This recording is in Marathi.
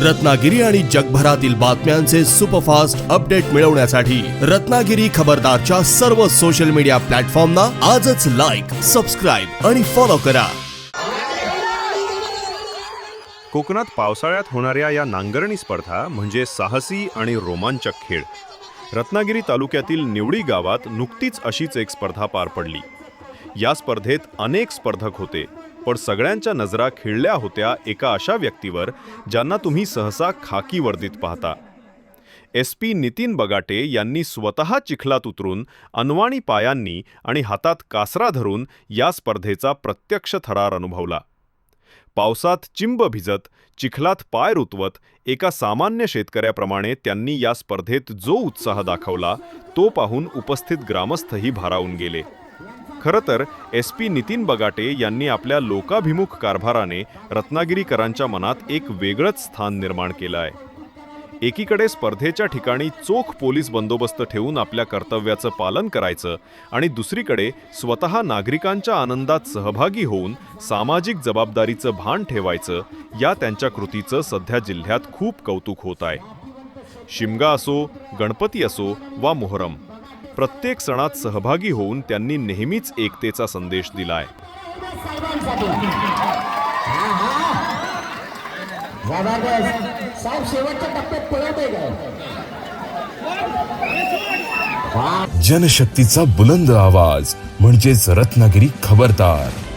रत्नागिरी आणि जगभरातील बातम्यांचे सुपरफास्ट अपडेट मिळवण्यासाठी रत्नागिरी खबरदारच्या सर्व सोशल मीडिया प्लॅटफॉर्मना आजच लाईक सबस्क्राईब आणि फॉलो करा. कोकणात पावसाळ्यात होणाऱ्या या नांगरणी स्पर्धा म्हणजे साहसी आणि रोमांचक खेळ. रत्नागिरी तालुक्यातील निवडी गावात नुकतीच अशीच एक स्पर्धा पार पडली. या स्पर्धेत अनेक स्पर्धक होते. पण सगळ्यांच्या नजरा खिळल्या होत्या एका अशा व्यक्तीवर ज्यांना तुम्ही सहसा खाकी वर्दीत पाहता. एस पी नितीन बगाटे यांनी स्वतः चिखलात उतरून अनवाणी पायांनी आणि हातात कासरा धरून या स्पर्धेचा प्रत्यक्ष थरार अनुभवला. पावसात चिंब भिजत चिखलात पाय रुतवत एका सामान्य शेतकऱ्याप्रमाणे त्यांनी या स्पर्धेत जो उत्साह दाखवला तो पाहून उपस्थित ग्रामस्थही भारावून गेले. खरं तर एस पी नितीन बगाटे यांनी आपल्या लोकाभिमुख कारभाराने रत्नागिरीकरांच्या मनात एक वेगळंच स्थान निर्माण केलं आहे. एकीकडे स्पर्धेच्या ठिकाणी चोख पोलीस बंदोबस्त ठेवून आपल्या कर्तव्याचं पालन करायचं आणि दुसरीकडे स्वतः नागरिकांच्या आनंदात सहभागी होऊन सामाजिक जबाबदारीचं भान ठेवायचं या त्यांच्या कृतीचं सध्या जिल्ह्यात खूप कौतुक होत आहे. शिमगा असो गणपती असो वा मोहरम प्रत्येक सणात सहभागी होऊन त्यांनी नेहमीच एकतेचा संदेश दिलाय. जनशक्तीचा बुलंद आवाज म्हणजेच रत्नागिरी खबरदार.